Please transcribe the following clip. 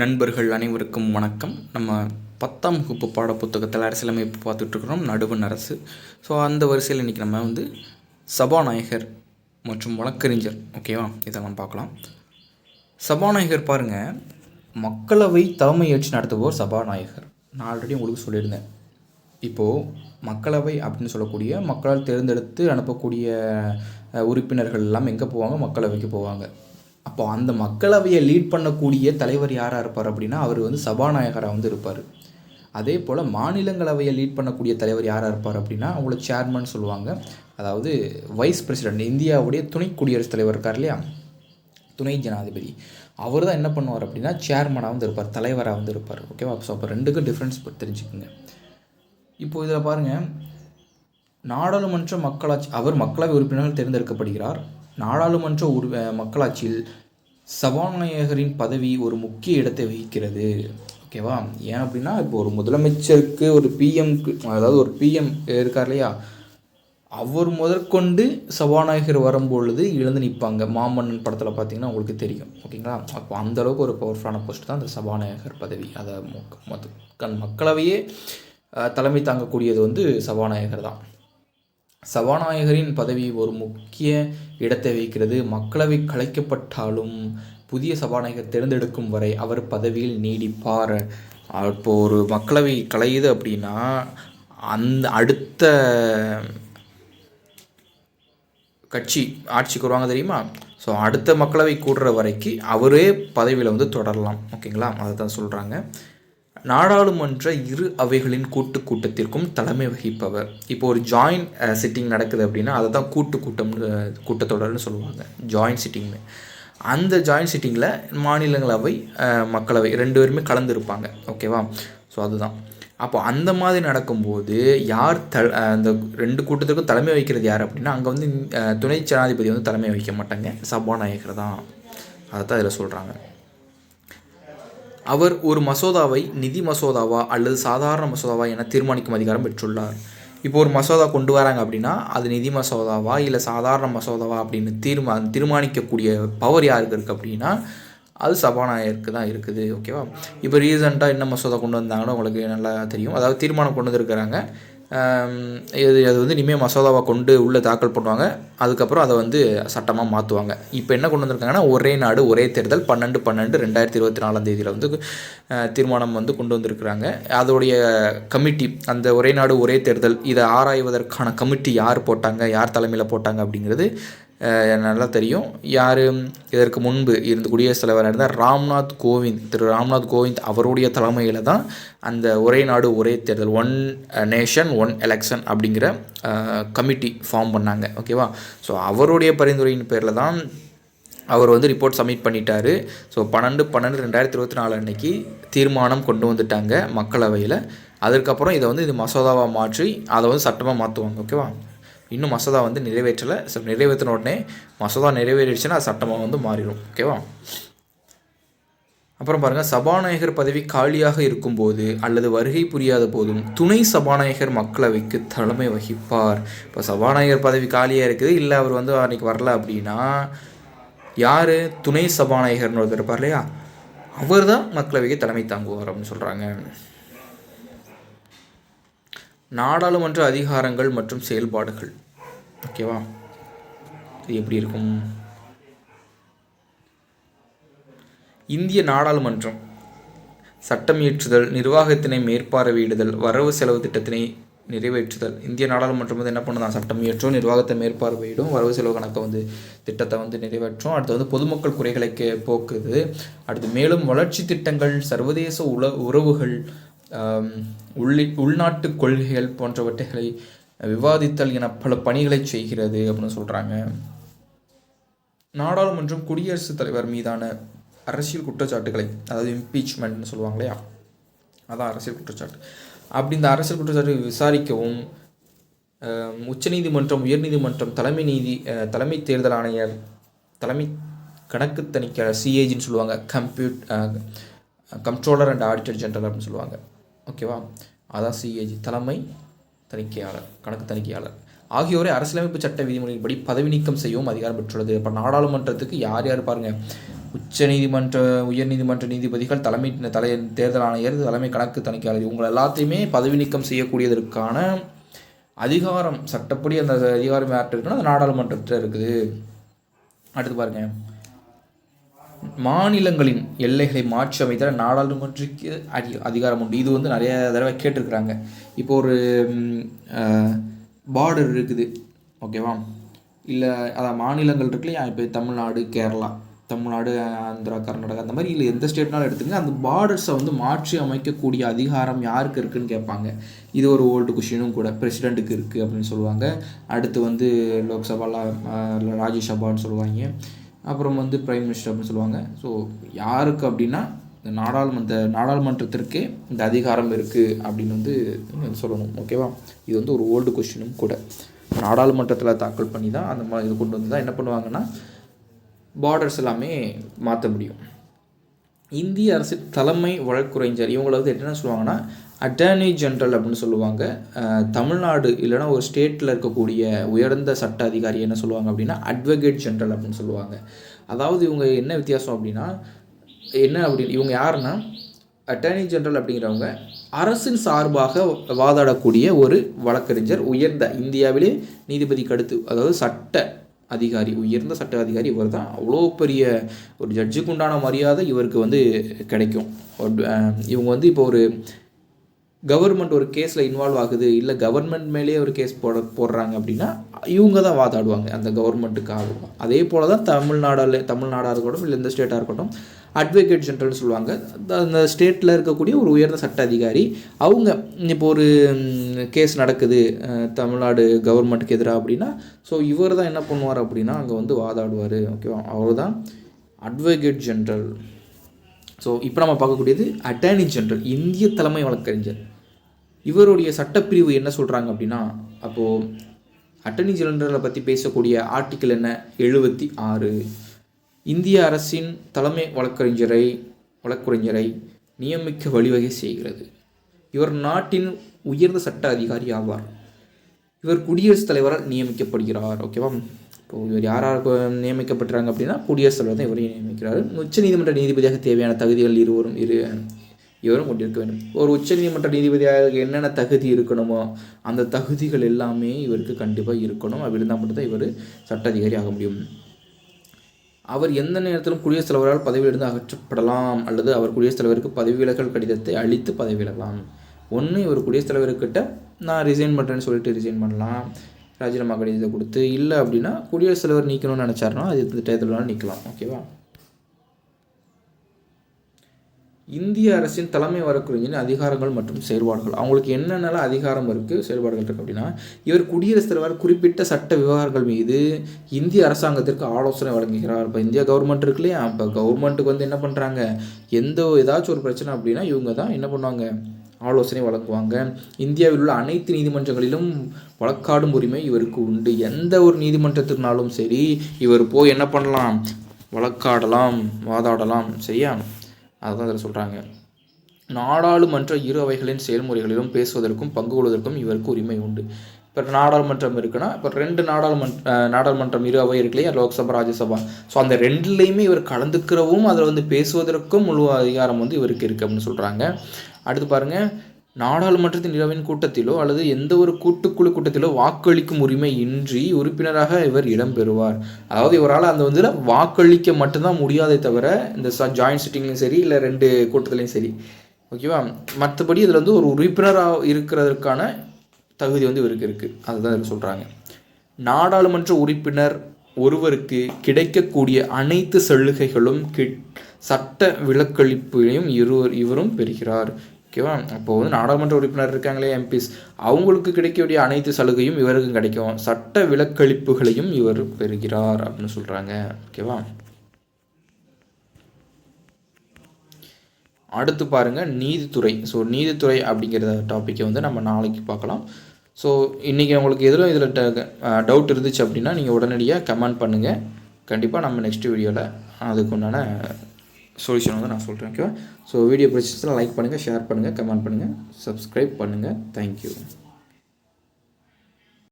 நண்பர்கள் அனைவருக்கும் வணக்கம். நம்ம பத்தாம் வகுப்பு பாடப்புத்தகத்தில் அரசியலமைப்பு பார்த்துட்ருக்குறோம் நடுவண் அரசு. ஸோ அந்த வரிசையில் இன்றைக்கி நம்ம வந்து சபாநாயகர் மற்றும் வழக்கறிஞர் ஓகேவா இதெல்லாம் பார்க்கலாம். சபாநாயகர் பாருங்கள் மக்களவை தலைமையேற்று நடத்துபவர் சபாநாயகர். நான் ஆல்ரெடி உங்களுக்கு சொல்லியிருந்தேன். இப்போது மக்களவை அப்படின்னு சொல்லக்கூடிய மக்களால் தேர்ந்தெடுத்து அனுப்பக்கூடிய உறுப்பினர்கள் எல்லாம் எங்கே போவாங்க? மக்களவைக்கு போவாங்க. அப்போ அந்த மக்களவையை லீட் பண்ணக்கூடிய தலைவர் யாராக இருப்பார் அப்படின்னா அவர் வந்து சபாநாயகராக வந்து இருப்பார். அதே போல் மாநிலங்களவையை லீட் பண்ணக்கூடிய தலைவர் யாராக இருப்பார் அப்படின்னா அவங்கள சேர்மன் சொல்லுவாங்க. அதாவது வைஸ் பிரசிடென்ட் இந்தியாவுடைய துணை குடியரசுத் தலைவர் இருக்கார் இல்லையா? துணை ஜனாதிபதி. அவர் தான் என்ன பண்ணுவார் அப்படின்னா சேர்மனாக வந்து இருப்பார் தலைவராக வந்து இருப்பார். ஓகேவா ஸோ அப்போ ரெண்டுக்கும் டிஃப்ரென்ஸ் தெரிஞ்சுக்கோங்க. இப்போ இதில் பாருங்கள் நாடாளுமன்ற மக்களாட்சி அவர் மக்களவை உறுப்பினர்கள் தேர்ந்தெடுக்கப்படுகிறார். நாடாளுமன்ற உரு மக்களாட்சியில் சபாநாயகரின் பதவி ஒரு முக்கிய இடத்தை வகிக்கிறது. ஓகேவா? ஏன் அப்படின்னா இப்போ ஒரு முதலமைச்சருக்கு ஒரு பிஎம்க்கு அதாவது ஒரு பிஎம் இருக்கார் இல்லையா? அவர் முதற்கொண்டு சபாநாயகர் வரும்பொழுது எழுந்து நிற்பாங்க. மாமன்னன் படத்தில் பார்த்தீங்கன்னா உங்களுக்கு தெரியும். ஓகேங்களா? அப்போ அந்த அளவுக்கு ஒரு பவர்ஃபுல்லான போஸ்ட் தான் அந்த சபாநாயகர் பதவி. அதை மொத்த கண் மக்களவையே தலைமை தாங்கக்கூடியது வந்து சபாநாயகர் தான். சபாநாயகரின் பதவி ஒரு முக்கிய இடத்தை வகிக்கிறது. மக்களவை கலைக்கப்பட்டாலும் புதிய சபாநாயகர் தேர்ந்தெடுக்கும் வரை அவர் பதவியில் நீடிப்பார். இப்போ ஒரு மக்களவை கலையுது அப்படின்னா அந்த அடுத்த கட்சி ஆட்சிக்கு வருவாங்க தெரியுமா? ஸோ அடுத்த மக்களவை கூடுற வரைக்கும் அவரே பதவியில் வந்து தொடரலாம். ஓகேங்களா? அதை தான் சொல்கிறாங்க நாடாளுமன்ற இரு அவைகளின் கூட்டு கூட்டத்திற்கும் தலைமை வகிப்பவர். இப்போ ஒரு ஜாயின்ட் சிட்டிங் நடக்குது அப்படின்னா அதை தான் கூட்டு கூட்டம் கூட்டத்தொடர்னு சொல்லுவாங்க. ஜாயின்ட் சிட்டிங்னு அந்த ஜாயின்ட் சிட்டிங்கில் மாநிலங்களவை மக்களவை ரெண்டு பேருமே கலந்துருப்பாங்க ஓகேவா ஸோ அதுதான். அப்போ அந்த மாதிரி நடக்கும்போது யார் த அந்த ரெண்டு கூட்டத்துக்கும் தலைமை வகிக்கிறது யார் அப்படின்னா அங்கே வந்து துணை ஜனாதிபதி வந்து தலைமை வகிக்க மாட்டாங்க. சபாநாயகர் தான். அதை தான் இதில் சொல்கிறாங்க அவர் ஒரு மசோதாவை நிதி மசோதாவா அல்லது சாதாரண மசோதாவா என தீர்மானிக்கும் அதிகாரம் பெற்றுள்ளார். இப்போ ஒரு மசோதா கொண்டு வராங்க அப்படின்னா அது நிதி மசோதாவா இல்லை சாதாரண மசோதாவா அப்படின்னு தீர்மா தீர்மானிக்கக்கூடிய பவர் யாருக்கு இருக்குது அப்படின்னா அது சபாநாயகருக்கு தான் இருக்குது ஓகேவா இப்போ ரீசெண்டாக என்ன மசோதா கொண்டு வந்தாங்கன்னு உங்களுக்கு நல்லா தெரியும். அதாவது தீர்மானம் கொண்டு வந்திருக்கிறாங்க. இது அது வந்து இனிமேல் மசோதாவை கொண்டு உள்ளே தாக்கல் பண்ணுவாங்க. அதுக்கப்புறம் அதை வந்து சட்டமாக மாற்றுவாங்க இப்போ என்ன கொண்டு வந்திருக்காங்கன்னா ஒரே நாடு ஒரே தேர்தல் பன்னெண்டு பன்னெண்டு ரெண்டாயிரத்தி இருபத்தி நாலாம் தேதியில் வந்து தீர்மானம் வந்து கொண்டு வந்திருக்கிறாங்க. அதோடைய கமிட்டி அந்த ஒரே நாடு ஒரே தேர்தல் இதை ஆராய்வதற்கான கமிட்டி யார் போட்டாங்க யார் தலைமையில் போட்டாங்க அப்படிங்கிறது நல்லா தெரியும். யார் இதற்கு முன்பு இருந்த குடியரசுத் தலைவராக இருந்தால் ராம்நாத் கோவிந்த். திரு ராம்நாத் கோவிந்த் அவருடைய தலைமையில் தான் அந்த ஒரே நாடு ஒரே தேர்தல் ஒன் நேஷன் ஒன் எலெக்ஷன் அப்படிங்கிற கமிட்டி ஃபார்ம் பண்ணாங்க. ஓகேவா? ஸோ அவருடைய பரிந்துரையின் பேரில் தான் அவர் வந்து ரிப்போர்ட் சப்மிட் பண்ணிட்டாரு. ஸோ பன்னெண்டு பன்னெண்டு ரெண்டாயிரத்தி இருபத்தி நாலு அன்னைக்கு தீர்மானம் கொண்டு வந்துட்டாங்க மக்களவையில். அதுக்கப்புறம் இதை வந்து இது மசோதாவாக மாற்றி அதை வந்து சட்டமாக மாற்றுவாங்க ஓகேவா? இன்னும் மசோதா வந்து நிறைவேற்றலை. ஸோ நிறைவேற்றின உடனே மசோதா நிறைவேறிடுச்சுன்னா அது சட்டமாக வந்து மாறிடும். ஓகேவா அப்புறம் பாருங்கள் சபாநாயகர் பதவி காலியாக இருக்கும்போது அல்லது வருகை புரியாத போதும் துணை சபாநாயகர் மக்களவைக்கு தலைமை வகிப்பார். இப்போ சபாநாயகர் பதவி காலியாக இருக்குது இல்லை அவர் வந்து அன்றைக்கி வரல அப்படின்னா யார்? துணை சபாநாயகர்னு ஒருத்தர் இருப்பார் இல்லையா? அவர் தான் மக்களவைக்கு தலைமை தாங்குவார் அப்படின்னு சொல்கிறாங்க நாடாளுமன்ற அதிகாரங்கள் மற்றும் செயல்பாடுகள். ஓகேவா? இது எப்படி இருக்கும்? இந்திய நாடாளுமன்றம். சட்டம் இயற்றுதல் நிர்வாகத்தினை மேற்பார்வையிடுதல் வரவு செலவு திட்டத்தினை நிறைவேற்றுதல். இந்திய நாடாளுமன்றம் வந்து என்ன பண்ணுதான் சட்டம் இயற்றும் நிர்வாகத்தை மேற்பார்வையிடும் வரவு செலவு கணக்கை வந்து திட்டத்தை வந்து நிறைவேற்றும். அடுத்து வந்து பொதுமக்கள் குறைகளை கே போக்குது. அடுத்து மேலும் வளர்ச்சி திட்டங்கள் சர்வதேச உல உறவுகள் உள்ளி உள்நாட்டு கொள்கைகள் போன்றவற்றைகளை விவாதித்தல் என பல பணிகளை செய்கிறது அப்படின்னு சொல்கிறாங்க நாடாளுமன்றம் குடியரசுத் தலைவர் மீதான அரசியல் குற்றச்சாட்டுகளை அதாவது இம்பீச்மெண்ட்னு சொல்லுவாங்க இல்லையா? அதான் அரசியல் குற்றச்சாட்டு. அப்படி இந்த அரசியல் குற்றச்சாட்டு விசாரிக்கவும் உச்சநீதிமன்றம் உயர்நீதிமன்றம் தலைமை நீதி தலைமை தேர்தல் ஆணையர் தலைமை கணக்கு தணிக்கையாளர் சிஏஜின்னு சொல்லுவாங்க. Compute comptroller and auditor general அப்படின்னு சொல்லுவாங்க. ஓகேவா அதான் சிஏஜி தலைமை தணிக்கையாளர் கணக்கு தணிக்கையாளர். ஆகியோரை அரசியலமைப்பு சட்ட விதிமுறையின்படி பதவி நீக்கம் செய்யவும் அதிகாரம் பெற்றுள்ளது. இப்போ நாடாளுமன்றத்துக்கு யார் யார் பாருங்கள் உச்ச நீதிமன்ற உயர்நீதிமன்ற நீதிபதிகள் தலைமை தலை தேர்தல் ஆணையர் தலைமை கணக்கு தணிக்கையாளர் இவங்க எல்லாத்தையுமே பதவி நீக்கம் செய்யக்கூடியதற்கான அதிகாரம் சட்டப்படி அந்த அதிகாரம் யார்கிட்ட இருக்குன்னா அந்த நாடாளுமன்றத்தில் இருக்குது. அடுத்து பாருங்கள் மாநிலங்களின் எல்லைகளை மாற்றி அமைத்த நாடாளுமன்றக்கு அடி அதிகாரம் உண்டு. இது வந்து நிறைய தடவை கேட்டிருக்கிறாங்க. இப்போ ஒரு பார்டர் இருக்குது. ஓகேவா இல்லை அதான் மாநிலங்கள் இருக்கு இல்லையா இப்போ தமிழ்நாடு கேரளா தமிழ்நாடு ஆந்திரா கர்நாடகா அந்த மாதிரி இல்லை எந்த ஸ்டேட்னாலும் எடுத்துங்க அந்த பார்டர்ஸை வந்து மாற்றி அமைக்கக்கூடிய அதிகாரம் யாருக்கு இருக்குதுன்னு கேட்பாங்க. இது ஒரு ஓல்டு கொஷினும் கூட. பிரசிடெண்ட்டுக்கு இருக்குது அப்படின்னு சொல்லுவாங்க. அடுத்து வந்து லோக்சபாவில் ராஜ்யசபான்னு சொல்லுவாங்க. அப்புறம் வந்து பிரைம் மினிஸ்டர் அப்படின்னு சொல்லுவாங்க. ஸோ யாருக்கு அப்படின்னா இந்த நாடாளுமன்ற நாடாளுமன்றத்திற்கே இந்த அதிகாரம் இருக்குது அப்படின்னு வந்து சொல்லணும். ஓகேவா இது வந்து ஒரு ஓல்டு கொஷினும் கூட. நாடாளுமன்றத்தில் தாக்கல் பண்ணி தான் அந்த மாதிரி இது கொண்டு வந்து தான் என்ன பண்ணுவாங்கன்னா பார்டர்ஸ் எல்லாமே மாற்ற முடியும். இந்திய அரசு தலைமை வழக்குரைஞர் இவங்களை வந்து என்னென்ன சொல்லுவாங்கன்னா அட்டர்னி ஜென்ரல் அப்படின்னு சொல்லுவாங்க. தமிழ்நாடு இல்லைனா ஒரு ஸ்டேட்டில் இருக்கக்கூடிய உயர்ந்த சட்ட அதிகாரி என்ன சொல்லுவாங்க அப்படின்னா அட்வொகேட் ஜென்ரல் அப்படின்னு சொல்லுவாங்க. அதாவது இவங்க என்ன வித்தியாசம் அப்படின்னா என்ன அப்படின்னு இவங்க யாருன்னா அட்டர்னி ஜென்ரல் அப்படிங்கிறவங்க அரசின் சார்பாக வாதாடக்கூடிய ஒரு வழக்கறிஞர் உயர்ந்த இந்தியாவிலே நீதிபதிக்கு அடுத்து அதாவது சட்ட அதிகாரி உயர்ந்த சட்ட அதிகாரி இவர் தான் அவ்வளோ பெரிய ஒரு ஜட்ஜுக்கு உண்டான மரியாதை இவருக்கு வந்து கிடைக்கும். இவங்க வந்து இப்போ ஒரு கவர்மெண்ட் ஒரு கேஸில் இன்வால்வ் ஆகுது இல்லை கவர்மெண்ட் மேலேயே ஒரு கேஸ் போட போடுறாங்க அப்படின்னா இவங்க தான் வாதாடுவாங்க அந்த கவர்மெண்ட்டுக்காக அதே போல் தான் தமிழ்நாடால் தமிழ்நாடாக இருக்கட்டும் இல்லை எந்த ஸ்டேட்டாக இருக்கட்டும் அட்வொகேட் ஜென்ரல்னு சொல்லுவாங்க. அந்த ஸ்டேட்டில் இருக்கக்கூடிய ஒரு உயர்ந்த சட்ட அதிகாரி அவங்க இப்போ ஒரு கேஸ் நடக்குது தமிழ்நாடு கவர்மெண்ட்டுக்கு எதிராக அப்படின்னா ஸோ இவர் தான் என்ன பண்ணுவார் அப்படின்னா அங்கே வந்து வாதாடுவார் ஓகேவா அவர் தான் அட்வொகேட் ஜென்ரல் ஸோ இப்போ நம்ம பார்க்கக்கூடியது அட்டார்னி ஜென்ரல் இந்திய தலைமை வழக்கறிஞர். இவருடைய சட்டப்பிரிவு என்ன சொல்கிறாங்க அப்படின்னா அப்போது அட்டர்னி ஜெனரலை பற்றி பேசக்கூடிய ஆர்டிக்கிள் என்ன? எழுபத்தி ஆறு. இந்திய அரசின் தலைமை வழக்கறிஞரை வழக்குரைஞரை நியமிக்க வழிவகை செய்கிறது. இவர் நாட்டின் உயர்ந்த சட்ட அதிகாரி ஆவார். இவர் குடியரசுத் தலைவரால் நியமிக்கப்படுகிறார் ஓகேவா? இப்போது இவர் யாரார் நியமிக்கப்பட்டுறாங்க அப்படின்னா குடியரசுத் தலைவர் தான் இவரையும் நியமிக்கிறார். உச்ச நீதிமன்ற நீதிபதியாக தேவையான தகுதிகள் இருவரும் இரு இவரும் கொண்டிருக்க வேண்டும். ஒரு உச்சநீதிமன்ற நீதிபதியாக என்னென்ன தகுதி இருக்கணுமோ அந்த தகுதிகள் எல்லாமே இவருக்கு கண்டிப்பாக இருக்கணும். அப்படி இருந்தால் மட்டும்தான் இவர் சட்ட அதிகாரி ஆக முடியும். அவர் எந்த நேரத்திலும் குடியரசுத் தலைவரால் பதவியிலிருந்து அகற்றப்படலாம் அல்லது அவர் குடியரசுத் தலைவருக்கு பதவி விலகல் கடிதத்தை அளித்து பதவி விலகலாம் ஒன்று இவர் குடியரசுத் தலைவர்கிட்ட நான் ரிசைன் பண்ணுறேன்னு சொல்லிட்டு ரிசைன் பண்ணலாம். ராஜினாமா கடிதத்தை கொடுத்து இல்லை அப்படின்னா குடியரசுத் தலைவர் நீக்கணும்னு நினச்சாருன்னா அது எந்த டயத்தில் நீக்கலாம். ஓகேவா? இந்திய அரசின் தலைமை வழக்கறிஞரின் அதிகாரங்கள் மற்றும் செயல்பாடுகள் அவங்களுக்கு என்னென்னலாம் அதிகாரம் இருக்குது செயல்பாடுகள் இருக்குது அப்படின்னா இவர் குடியரசுத் தலைவர் குறிப்பிட்ட சட்ட விவகாரங்கள் மீது இந்திய அரசாங்கத்திற்கு ஆலோசனை வழங்குகிறார். இப்போ இந்தியா கவர்மெண்ட் இருக்கு இல்லையா? இப்போ கவர்மெண்ட்டுக்கு வந்து என்ன பண்ணுறாங்க எந்த ஏதாச்சும் ஒரு பிரச்சனை அப்படின்னா இவங்க தான் என்ன பண்ணுவாங்க? ஆலோசனை வழங்குவாங்க. இந்தியாவில் உள்ள அனைத்து நீதிமன்றங்களிலும் வழக்காடும் உரிமை இவருக்கு உண்டு. எந்த ஒரு நீதிமன்றத்தினாலும் சரி இவர் போய் என்ன பண்ணலாம்? வழக்காடலாம் வாதாடலாம் சரியா? அதுதான் அதில் சொல்கிறாங்க நாடாளுமன்ற இரு அவைகளின் செயல்முறைகளிலும் பேசுவதற்கும் பங்கு கொள்வதற்கும் இவருக்கு உரிமை உண்டு. இப்போ நாடாளுமன்றம் இருக்குன்னா இப்போ ரெண்டு நாடாளுமன்ற நாடாளுமன்றம் இரு அவை இருக்கு இல்லையா? லோக்சபா ராஜ்யசபா. ஸோ அந்த ரெண்டுலேயுமே இவர் கலந்துக்கிறவும் அதில் வந்து பேசுவதற்கும் முழு அதிகாரம் வந்து இவருக்கு இருக்குது அப்படின்னு சொல்கிறாங்க அடுத்து பாருங்கள் நாடாளுமன்றத்தின் இரவின் கூட்டத்திலோ அல்லது எந்த ஒரு கூட்டுக்குழு கூட்டத்திலோ வாக்களிக்கும் உரிமை இன்றி உறுப்பினராக இவர் இடம்பெறுவார். அதாவது இவரால் அந்த வந்து வாக்களிக்க மட்டும்தான் முடியாதே தவிர இந்த ஜாயின்ட் சிட்டிங்லையும் சரி இல்லை ரெண்டு கூட்டத்துலையும் சரி. ஓகேவா மற்றபடி இதில் வந்து ஒரு உறுப்பினராக இருக்கிறதுக்கான தகுதி வந்து இவருக்கு இருக்குது அதுதான் இதில் சொல்கிறாங்க நாடாளுமன்ற உறுப்பினர் ஒருவருக்கு கிடைக்கக்கூடிய அனைத்து சலுகைகளும் கி சட்ட விலக்களிப்பையும் இருவர் இவரும் பெறுகிறார். ஓகேவா அப்போ வந்து நாடாளுமன்ற உறுப்பினர் இருக்காங்களே எம்பிஸ். அவங்களுக்கு கிடைக்கக்கூடிய அனைத்து சலுகையும் இவருக்கும் கிடைக்கும். சட்ட விலக்களிப்புகளையும் இவர் பெறுகிறார் அப்படின்னு சொல்கிறாங்க ஓகேவா அடுத்து பாருங்கள் நீதித்துறை. ஸோ நீதித்துறை அப்படிங்கிற டாப்பிக்கை வந்து நம்ம நாளைக்கு பார்க்கலாம். ஸோ இன்றைக்கி உங்களுக்கு எதிலும் இதில் டவுட் இருந்துச்சு அப்படின்னா நீங்கள் உடனடியாக கமெண்ட் பண்ணுங்கள் கண்டிப்பாக நம்ம நெக்ஸ்ட் வீடியோவில் அதுக்கு உண்டான சொல்யூஷன் வந்து நான் சொல்கிறேன் ஓகேவா ஸோ வீடியோ பிடிச்சிச்சுன்னா லைக் பண்ணுங்கள் ஷேர் பண்ணுங்கள் கமெண்ட் பண்ணுங்கள் சப்ஸ்கிரைப் பண்ணுங்கள் தேங்க்யூ